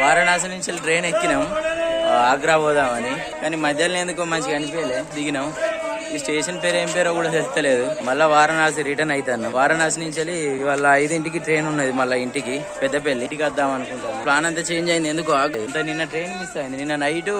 వారణాసి నుంచి ట్రైన్ ఎక్కినాం. ఆగ్రా పోదామని. కానీ మధ్యలో ఎందుకో మంచిగా అనిపించలే. దిగినాం. ఈ స్టేషన్ పేరు ఏం పేరో కూడా తెలుస్తలేదు. మళ్ళా వారణాసి రిటర్న్ అవుతాను వారణాసి నుంచి వెళ్ళి వాళ్ళ ఐదింటికి ట్రైన్ ఉన్నది మళ్ళీ ఇంటికి పెద్దపల్లి. ఇంటికి వద్దాం అనుకుంటాను. ప్లాన్ అంతా చేంజ్ అయింది. ఎందుకు ఇంత నిన్న ట్రైన్ మిస్ అయింది. నిన్న నైట్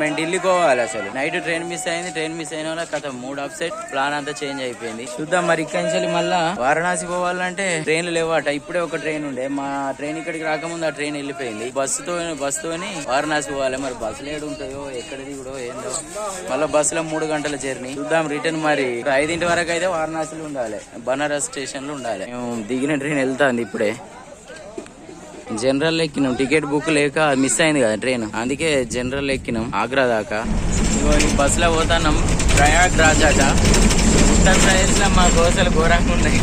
మేము ఢిల్లీ పోవాలి అసలు. నైట్ ట్రైన్ మిస్ అయింది. ట్రైన్ మిస్ అయిన వల్ల కథ. మూడు అప్సెట్. ప్లాన్ అంతా చేంజ్ అయిపోయింది. చూద్దాం మరి ఇక్కడి నుంచి మళ్ళీ మళ్ళా వారణాసి పోవాలంటే ట్రైన్లు లేవట. ఇప్పుడే ఒక ట్రైన్ ఉండే. మా ట్రైన్ ఇక్కడికి రాకముందు ఆ ట్రైన్ వెళ్ళిపోయింది. బస్సుతో బస్సుతోని వారణాసి పోవాలి. మరి బస్సులు ఏడు ఉంటాయో ఎక్కడ దిగుడో ఏందో. మళ్ళీ బస్సులో మూడు గంటల జర్నీ. చూద్దాం రిటర్న్ మరి. ఇప్పుడు ఐదింటి వరకు అయితే వారణాసిలో ఉండాలి. బనారస్ స్టేషన్లో ఉండాలి. మేము దిగిన ట్రైన్ వెళ్తాంది ఇప్పుడే. జనరల్ ఎక్కినాం. టికెట్ బుక్ లేక మిస్ అయింది కదా ట్రైన్. అందుకే జనరల్ ఎక్కినాం ఆగ్రా దాకా. ఇగో బస్సులో పోతాన్నాం ప్రయాగ్ రాజాట. అట ఉత్తరప్రదేశ్లో మా దోశలు ఘోరంగా ఉన్నాయి.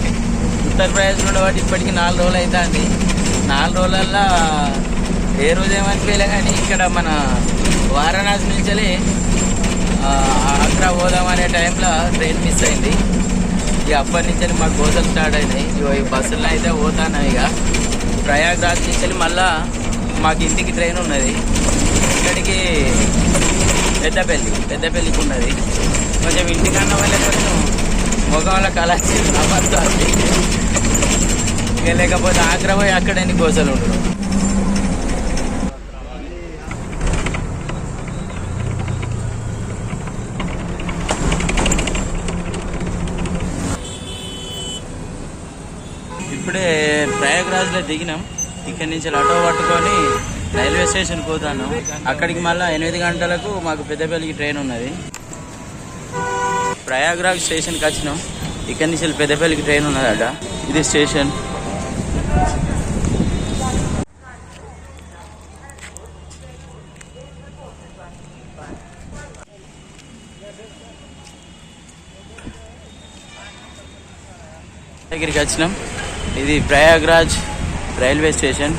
ఉత్తరప్రదేశ్ నుండి వాటి ఇప్పటికి నాలుగు రోజులు అవుతుంది నాలుగు రోజులల్లో ఏ రోజు ఏమనిపించలే కానీ ఇక్కడ మన వారణాసి నుంచి ఆగ్రా పోదాం అనే టైంలో ట్రైన్ మిస్ అయింది. ఇక అప్పటి నుంచి మాకు గోసలు స్టార్ట్ అయినాయి. ఇగో ఈ బస్సుల్లో అయితే పోతాను ఇక. ప్రయాగ్రాజ్ నుంచి వెళ్ళి మళ్ళా మాకు ఇంటికి ట్రైన్ ఉన్నది. ఇక్కడికి పెద్దపల్లి పెద్దపల్లికి ఉన్నది. కొంచెం ఇంటికన్నా వల్ల కొంచెం ముఖంలో కలర్చి అబద్ధాలు. ఇక లేకపోతే ఆగ్రా పోయి అక్కడ ఎన్ని గోసలు ఉండడం ఇప్పుడే ప్రయాగ్రాజ్లో దిగినాం. ఇక్కడి నుంచి ఆటో పట్టుకొని రైల్వే స్టేషన్ పోతాను. అక్కడికి మళ్ళీ ఎనిమిది గంటలకు మాకు పెద్దపల్లికి ట్రైన్ ఉన్నది. ప్రయాగ్రాజ్ స్టేషన్కి వచ్చినాం. ఇక్కడి నుంచి పెద్దపల్లికి ట్రైన్ ఉన్నదట. ఇది స్టేషన్. దగ్గరికి వచ్చినాం. ఇది ప్రయాగ్రాజ్ రైల్వే స్టేషన్.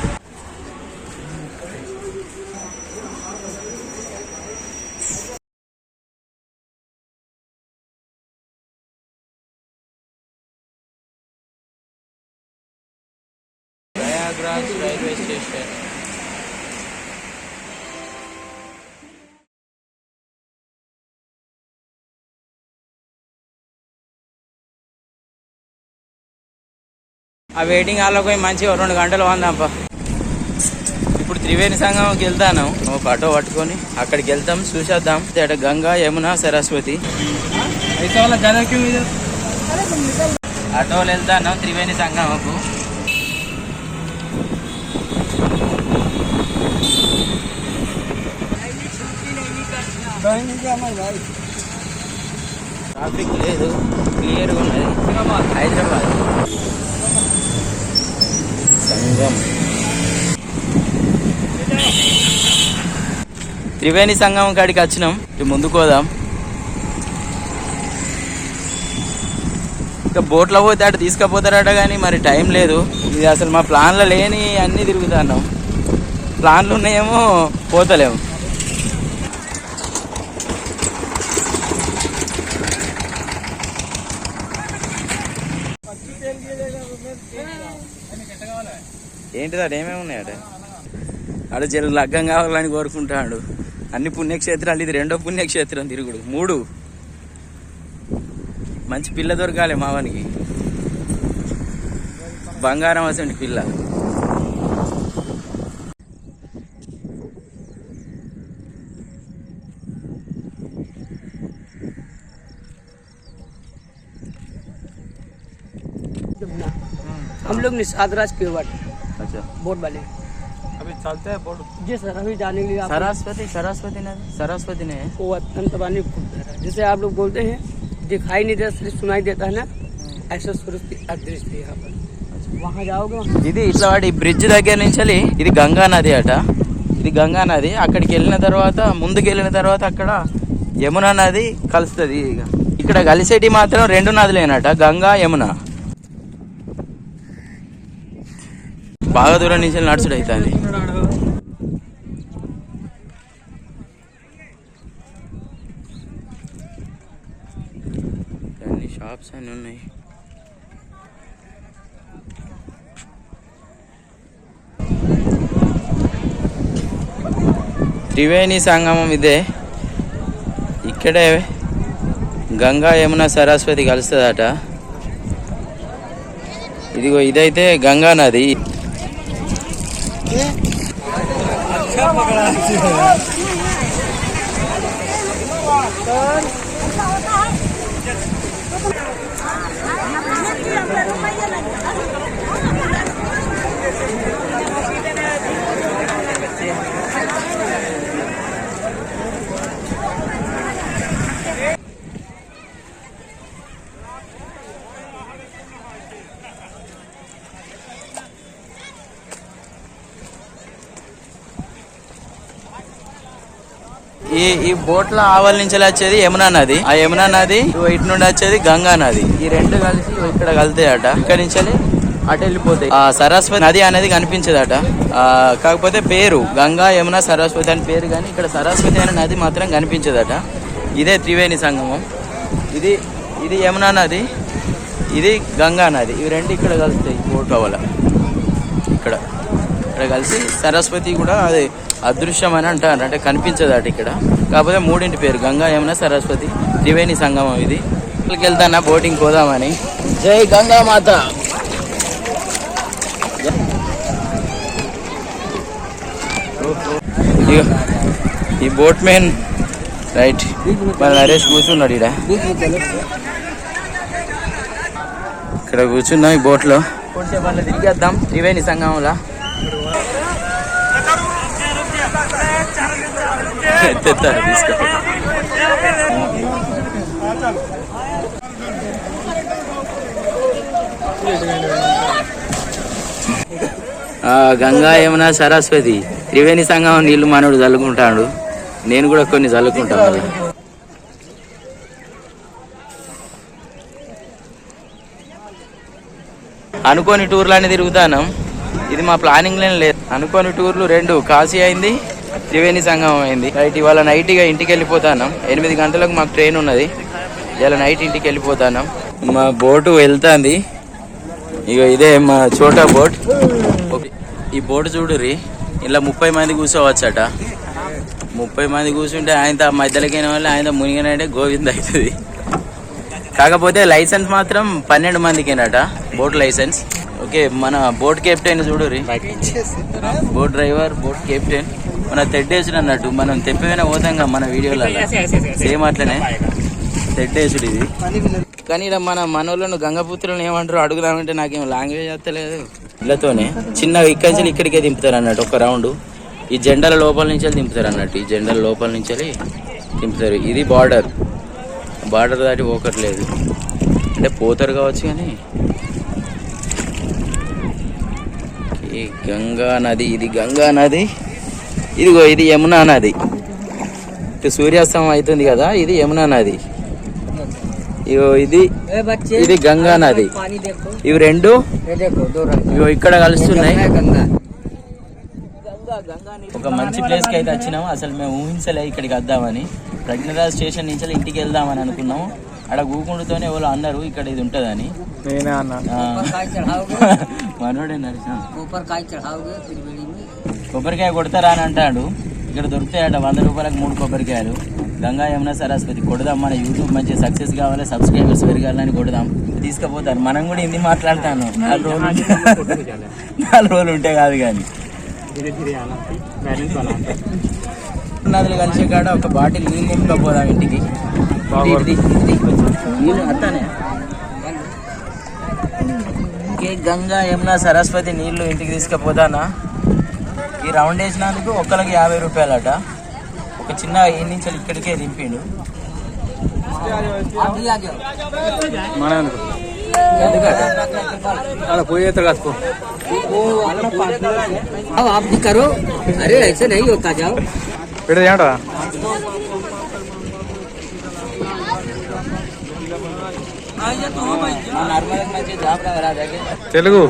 ఆ వెయిటింగ్ హాల్లో పోయి మంచిగా రెండు గంటలు వందాంపా ఇప్పుడు త్రివేణి సంగంకి వెళ్తాను. ఒక ఆటో పట్టుకొని అక్కడికి వెళ్తాం చూసేద్దాం. అక్కడ గంగా యమున సరస్వతి. ఆటోలు వెళ్తాను త్రివేణి సంగంకు ట్రాఫిక్ లేదు క్లియర్గా ఉన్నది. హైదరాబాద్. సంఘం. త్రివేణి సంఘం కాడికి వచ్చినాం. ఇటు ముందుకు పోదాం. ఇంకా బోట్లో పోతే అటు తీసుకుపోతారట కానీ మరి టైం లేదు. ఇది అసలు మా ప్లాన్లో లేని అన్నీ తిరుగుతున్నాం. ప్లాన్లు ఉన్నాయేమో పోతలేము ఏంటిది అటు ఏమేమి ఉన్నాయట అడు జర లగ్గం కావాలని కోరుకుంటాడు. అన్ని పుణ్యక్షేత్రాలు ఇది రెండో పుణ్యక్షేత్రం తిరుగుడు. మూడు. మంచి పిల్ల దొరకాలి మావానికి బంగారం అసండి పిల్ల. हम लोग निषाद राज केवट अच्छा बोर्ड वाले अभी चलते हैं बोर्ड जी सर अभी जाने के लिए आप सरस्वती सरस्वती ने सरस्वती ने वो अंतवानी जैसे आप लोग बोलते हैं दिखाई नहीं देता सिर्फ सुनाई देता है ना ऐसा सूरज की अदृश्य है यहाँ पर वहाँ जाओगे वहाँ ఇది ఇట్లా వాడి బ్రిడ్జ్ దగ్గర నుంచి వెళ్ళి ఇది గంగా నది అట ఇది గంగా నది అక్కడికి వెళ్ళిన తర్వాత ముందుకు వెళ్ళిన తర్వాత అక్కడ యమున నది కలుస్తుంది ఇక ఇక్కడ కలిసేటి మాత్రం రెండు నదులేనట గంగా యమున బాగా దూరం నుంచి నడుచుడు అవుతుంది. అన్ని షాప్స్ అన్నీ ఉన్నాయి. త్రివేణి సంగమం ఇదే. ఇక్కడే గంగా యమున సరస్వతి కలుస్తుందట. ఇదిగో ఇదైతే గంగా నది. अच्छा पकड़ा है ఈ ఈ బోట్లో ఆవల నుంచి వచ్చేది యమునా నది. ఆ యమునా నది ఇటు నుండి వచ్చేది గంగా నది. ఈ రెండు కలిసి ఇక్కడ కలుతాయట. ఇక్కడ నుంచి అటు వెళ్ళిపోతాయి. ఆ సరస్వతి నది అనేది కనిపించదట. కాకపోతే పేరు గంగా యమున సరస్వతి అని పేరు కానీ ఇక్కడ సరస్వతి అనే నది మాత్రం కనిపించదట. ఇదే త్రివేణి సంగమం. ఇది ఇది యమునా నది ఇది గంగా నది. ఇవి రెండు ఇక్కడ కలుస్తాయి బోట్ వల్ల ఇక్కడ. ఇక్కడ కలిసి సరస్వతి కూడా అది అదృశ్యం అని అంటారు. అంటే కనిపించదు అటు ఇక్కడ. కాకపోతే మూడింటి పేరు గంగా యమున సరస్వతి త్రివేణి సంగమం ఇది. ఇక్కడికి వెళ్తానా? బోటింగ్ పోదామని. జై గంగా మాత. ఈ బోట్ మెయిన్ రైట్ మన నరేష్ కూర్చున్నాడు ఇక్కడ ఇక్కడ కూర్చున్నాం ఈ బోట్లో. కొంచెం తిరిగేద్దాం. త్రివేణి సంగమంలో. తెత్తారు తీసుకో ఆ, గంగా యమున సరస్వతి త్రివేణి సంగమం నీళ్ళు మనోడు చల్లుకుంటాడు నేను కూడా కొన్ని చల్లుకుంటాను అనుకోని టూర్లు అనేది తిరుగుతాను. ఇది మా ప్లానింగ్ లేదు. అనుకోని టూర్లు రెండు కాశీ అయింది. త్రివేణి సంగమం అయింది. రైట్ ఇవాళ నైట్ ఇక ఇంటికి వెళ్ళిపోతాను ఎనిమిది గంటలకు మాకు ట్రైన్ ఉన్నది. ఇవాళ నైట్ ఇంటికి వెళ్ళిపోతాను మా బోటు వెళ్తాంది. ఇక ఇదే మా చోటా బోట్. ఈ బోటు చూడుర్రి. ఇలా ముప్పై మంది కూర్చోవచ్చట. ముప్పై మంది కూర్చుంటే ఆయన మధ్యలోకైన వాళ్ళు ఆయన మునిగినంటే గోవింద అవుతుంది. కాకపోతే లైసెన్స్ మాత్రం పన్నెండు మందికేనట బోట్ లైసెన్స్ ఓకే మన బోట్ కెప్టెన్ చూడురి బోట్ డ్రైవర్ బోట్ కెప్టెన్. మన తెడ్డేసుడు అన్నట్టు మనం తెప్పిపోయినా పోతాం మన వీడియోలలో. సేమ్ అట్లనే. తెడ్డేసుడు ఇది. కానీ ఇక్కడ మన మనోళ్ళను గంగపుత్రులను ఏమంటారు అడుగుదామంటే నాకేం లాంగ్వేజ్ వస్తలేదు ఇళ్ళతోనే చిన్న ఇక్కడి నుంచి ఇక్కడికే దింపుతారు అన్నట్టు ఒక రౌండ్ ఈ జెండాల లోపల నుంచి దింపుతారు అన్నట్టు. ఈ జెండాల లోపల నుంచి దింపుతారు. ఇది బార్డర్ బార్డర్ దాటి పోకట్లేదు అంటే పోతారు కావచ్చు కానీ ఈ గంగా నది ఇది గంగా నది ఇదిగో ఇది యమునా నది. సూర్యాస్తమం అవుతుంది కదా ఇది యమునా నది. ఇగో ఇది ఇది గంగా నది. ఇవి రెండు? ఇగో ఇక్కడ కలుస్తున్నాయి. ఒక మంచి ప్లేస్కి అయితే వచ్చినాము. అసలు మేము ఊహించలే ఇక్కడికి వద్దామని. ప్రజ్ఞరాజ్ స్టేషన్ నుంచి ఇంటికి వెళ్దామని అనుకున్నాము. అక్కడ గూకుండుతోనే వాళ్ళు అన్నారు ఇక్కడ ఇది ఉంటుందని. మనోడే కొబ్బరికాయ కొడతారా అని అంటాడు. ఇక్కడ దొరుకుతాయట వంద రూపాయలకు మూడు కొబ్బరికాయలు. గంగా యమున సరస్వతి కొడదాం మన యూట్యూబ్ మంచి సక్సెస్ కావాలి సబ్స్క్రైబర్స్ పెరగాలని కొడదాం. తీసుకుపోతారు. మనం కూడా హిందీ మాట్లాడతాను. నాలుగు రోజులు నాలుగు రోజులు ఉంటే కాదు కానీ. నదులు కలిసి కాడ ఒక బాటిల్ నీళ్ళు నింపుకపోదాం ఇంటికి. ఇది, ఇది, ఇది. నీళ్ళు అత్తానే ఈ గంగా యమున సరస్వతి నీళ్లు ఇంటికి తీసుకుపోతానా ఈ రౌండ్ వేసినందుకు ఒక్కరికి యాభై రూపాయలట ఒక చిన్న ఈ నుంచి ఇక్కడికే దింపిండు आप भी आ जाओ మన ఎందుకట అలా పోయేత కాసుకో वो अपना पार्टनर अब आप भी करो अरे ऐसे नहीं होता जाओ పెడితే ఏమంటా తెలుగు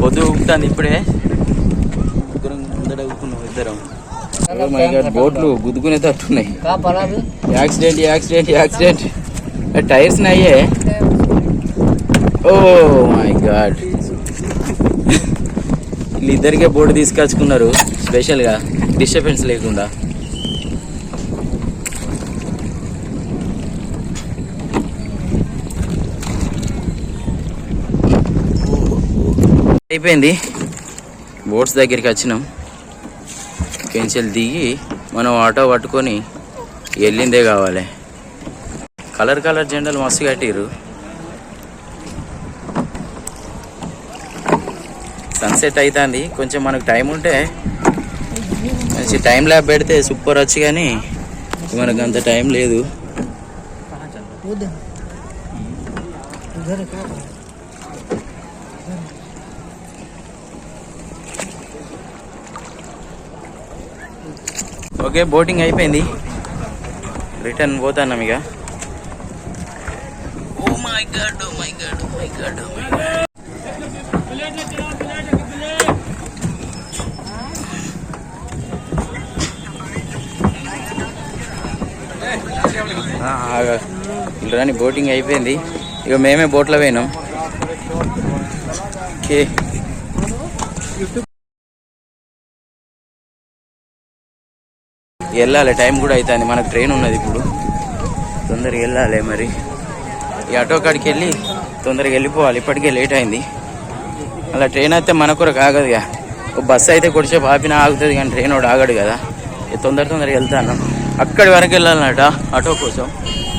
పొద్దు ఉంటాను ఇప్పుడే. Oh ఇద్దరం బోట్లు గుద్దుకునే తట్టున్నాయి యాక్సిడెంట్ యాక్సిడెంట్ యాక్సిడెంట్ టైర్స్ అయ్యే ఓ మై గాడ్ వీళ్ళిద్దరికే బోర్డు తీసుకొచ్చుకున్నారు. స్పెషల్గా డిస్టర్బెన్స్ లేకుండా. అయిపోయింది. బోట్స్ దగ్గరికి వచ్చినాం. పెన్సిల్ దిగి మనం ఆటో పట్టుకొని వెళ్ళిందే కావాలి. కలర్ కలర్ జెండాలు మస్తు కట్టిర్రు. సన్సెట్ అవుతుంది కొంచెం మనకు టైం ఉంటే మంచి టైం ల్యాబ్ పెడితే సూపర్ వచ్చి కానీ మనకు అంత టైం లేదు. ఓకే బోటింగ్ అయిపోయింది. రిటర్న్ పోతాన్నాం ఇక. ఓ my god oh my god oh my god oh my god రాని బోటింగ్ అయిపోయింది. ఇక మేమే బోట్లో పోయినాం. ఓకే. వెళ్ళాలి టైం కూడా అవుతుంది మనకు ట్రైన్ ఉన్నది ఇప్పుడు. తొందరగా వెళ్ళాలి మరి. ఈ ఆటో కాడికి వెళ్ళి తొందరగా వెళ్ళిపోవాలి. ఇప్పటికే లేట్ అయింది. అలా ట్రైన్ అయితే మన కొరకు ఆగదుగా ఓ బస్సు అయితే కొద్దిసేపు ఆపినా ఆగుతుంది కానీ ట్రైన్ ఒకటి ఆగడు కదా. తొందర తొందరగా వెళ్తాను. అక్కడి వరకు వెళ్ళాలన్నట ఆటో కోసం.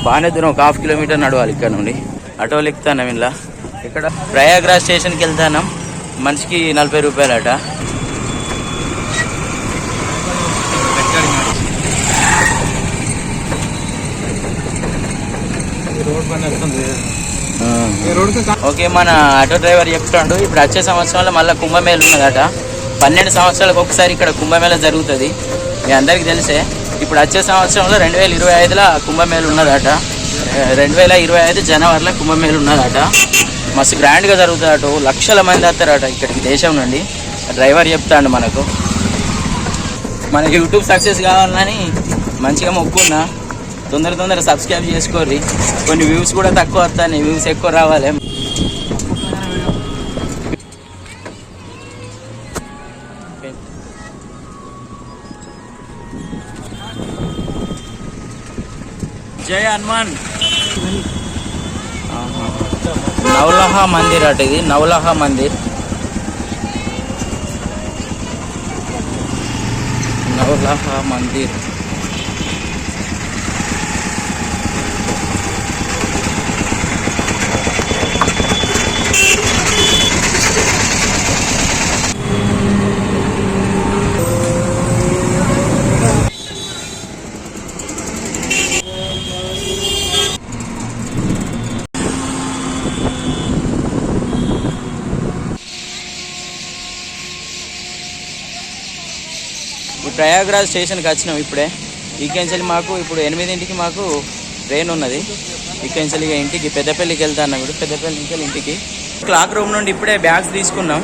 బాగానే దూరం ఒక హాఫ్ కిలోమీటర్ నడవాలి ఇక్కడ నుండి. ఆటోలు ఎక్కుతాను ఇలా. ఇక్కడ ప్రయాగ్రాజ్ స్టేషన్కి వెళ్తాను. మనిషికి నలభై రూపాయలట. ఓకే మన ఆటో డ్రైవర్ చెప్తాడు. ఇప్పుడు వచ్చే సంవత్సరంలో మళ్ళీ కుంభమేళ ఉన్నదట. పన్నెండు సంవత్సరాలకు ఒకసారి ఇక్కడ కుంభమేళ జరుగుతుంది. మీ అందరికి తెలిసే. ఇప్పుడు వచ్చే సంవత్సరంలో రెండు వేల ఇరవై ఐదులో కుంభమేళ ఉన్నదట రెండు వేల ఇరవై ఐదు జనవరిలో కుంభమేళ ఉన్నదట మస్తు గ్రాండ్గా జరుగుతుందట లక్షల మంది వస్తారట ఇక్కడికి దేశం నుండి. డ్రైవర్ చెప్తాడు మనకు. మనకి యూట్యూబ్ సక్సెస్ కావాలని మంచిగా మొక్కున్నా. తొందర తొందర సబ్స్క్రైబ్ చేసుకోర్రి. కొన్ని వ్యూస్ కూడా తక్కువ వస్తాయి వ్యూస్ ఎక్కువ రావాలి. జయ హనుమాన్. నవలహ మందిర్ అట ఇది నవలహ మందిర్. నవలహ మందిర్. ప్రయాగరాజ్ స్టేషన్కి వచ్చినాం ఇప్పుడే. ఇక్కడి మాకు ఇప్పుడు ఎనిమిదింటికి మాకు ట్రైన్ ఉన్నది. ఇక్కడి ఇక ఇంటికి పెద్దపల్లికి వెళ్తాను ఇప్పుడు పెద్దపల్లి నుంచి ఇంటికి. క్లాక్ రూమ్ నుండి ఇప్పుడే బ్యాగ్స్ తీసుకున్నాం.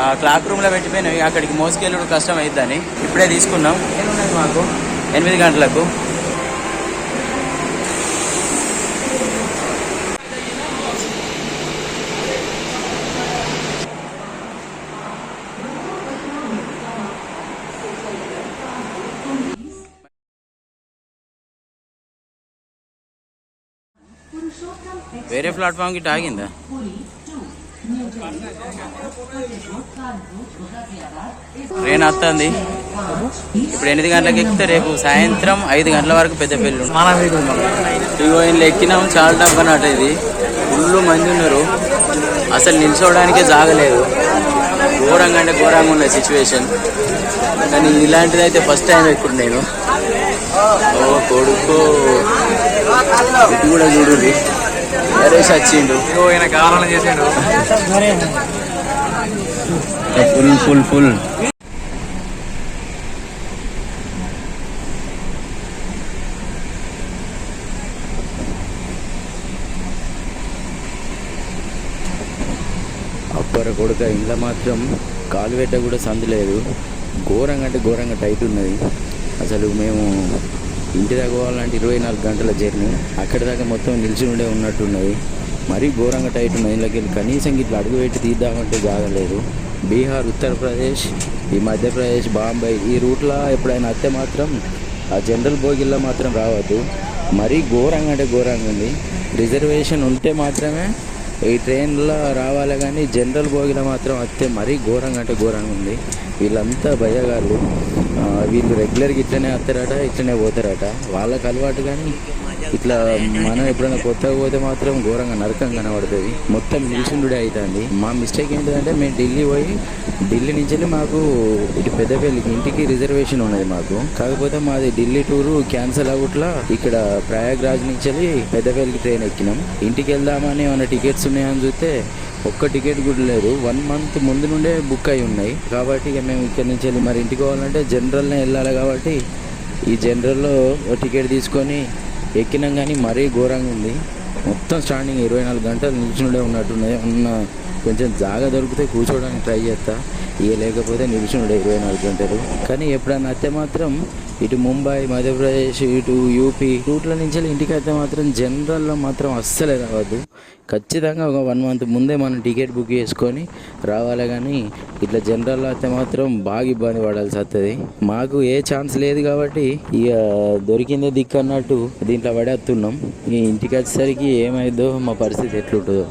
ఆ క్లాక్ రూమ్లో పెట్టిపోయినవి. అక్కడికి మోసుకెళ్ళడం కష్టం అవుతుందని ఇప్పుడే తీసుకున్నాం. ఏమున్నది మాకు ఎనిమిది గంటలకు. వేరే ప్లాట్ఫామ్కి ఆగిందా ట్రైన్ వస్తుంది. ఇప్పుడు ఎనిమిది గంటలకు ఎక్కితే రేపు సాయంత్రం ఐదు గంటల వరకు పెద్ద పెళ్ళి ఇగో ఇంట్లో ఎక్కినాం చాలా డబ్బు అన్నట్టు ఇది. ఫుల్ మంది ఉన్నారు. అసలు నిల్చోవడానికే జాగలేదు. ఘోరంగా అంటే ఘోరంగా ఉన్న సిచ్యువేషన్ కానీ ఇలాంటిది అయితే ఫస్ట్ టైం ఎక్కుడు నేను. ఓ కొడుకు. ఇది కూడా చూడుర్రి నరేష్ వచ్చిండు. ఆయన కావాలని చేసాడు. Full full full. అప్పర కొడుక ఇంట్లో మాత్రం కాలు పెట్ట కూడా సందు లేదు. ఘోరంగా అంటే ఘోరంగా టైట్ ఉన్నది. అసలు మేము ఇంటి దాకా పోవాలంటే ఇరవై నాలుగు గంటల జర్నీ. అక్కడి దాకా మొత్తం నిలిచి ఉండే ఉన్నట్టున్నది మరీ ఘోరంగా టైట్ ఉన్నాయి ఇంట్లోకి వెళ్ళి కనీసం ఇట్లా అడుగు పెట్టి తీద్దామంటే జాగలేదు బీహార్ ఉత్తరప్రదేశ్ ఈ మధ్యప్రదేశ్ బాంబే ఈ రూట్లో ఎప్పుడైనా అత్తే మాత్రం ఆ జనరల్ బోగిల్లో మాత్రం రావద్దు. మరీ ఘోరంగా అంటే ఘోరంగా ఉంది. రిజర్వేషన్ ఉంటే మాత్రమే ఈ ట్రైన్లో రావాలి కానీ జనరల్ బోగిలో మాత్రం అత్తే మరీ ఘోరంగా అంటే ఘోరంగా ఉంది. వీళ్ళంతా భయగాళ్ళు వీళ్ళు రెగ్యులర్గా ఇట్లనే వస్తారట ఇట్లనే పోతారట. వాళ్ళకి అలవాటు కానీ ఇట్లా మనం ఎప్పుడైనా కొత్తగా పోతే మాత్రం ఘోరంగా నరకం కనబడుతుంది. మొత్తం నిల్చుండుడే అవుతుంది మా మిస్టేక్ ఏంటంటే మేము ఢిల్లీ పోయి ఢిల్లీ నుంచి వెళ్ళి మాకు ఇటు పెద్దపల్లికి ఇంటికి రిజర్వేషన్ ఉన్నది మాకు. కాకపోతే మాది ఢిల్లీ టూరు క్యాన్సిల్ అవ్వట్లా ఇక్కడ ప్రయాగ్రాజ్ నుంచి వెళ్ళి పెద్దపల్లికి ట్రైన్ ఎక్కినాం. ఇంటికి వెళ్దామని ఏమైనా టికెట్స్ ఉన్నాయని చూస్తే ఒక్క టికెట్ కూడా లేదు. వన్ మంత్ ముందు నుండే బుక్ అయి ఉన్నాయి. కాబట్టి ఇక మేము ఇక్కడ నుంచి వెళ్ళి మరి ఇంటికి పోవాలంటే జనరల్నే వెళ్ళాలి కాబట్టి ఈ జనరల్లో ఓ టికెట్ తీసుకొని ఎక్కినాం కానీ మరీ ఘోరంగా ఉంది. మొత్తం స్టాండింగ్ ఇరవై నాలుగు గంటలు నిల్చుండే ఉన్నట్టున్నాయి. ఉన్న కొంచెం జాగా దొరికితే కూర్చోవడానికి ట్రై చేస్తా. ఇక లేకపోతే నిల్చుండే ఇరవై నాలుగు గంటలు. కానీ ఎప్పుడన్నా అయితే మాత్రం ఇటు ముంబై మధ్యప్రదేశ్ ఇటు యూపీ. రూట్ల నుంచి వెళ్ళి ఇంటికి అయితే మాత్రం జనరల్లో మాత్రం అస్సలే రావద్దు. ఖచ్చితంగా ఒక వన్ మంత్ ముందే మనం టికెట్ బుక్ చేసుకొని రావాలి కానీ ఇట్లా జనరల్లో అయితే మాత్రం బాగా ఇబ్బంది పడాల్సి వస్తుంది. మాకు ఏ ఛాన్స్ లేదు కాబట్టి ఇక దొరికిందే దిక్కు అన్నట్టు దీంట్లో పడేస్తున్నాం ఈ ఇంటికి వచ్చేసరికి ఏమైందో మా పరిస్థితి ఎట్లుంటుందో.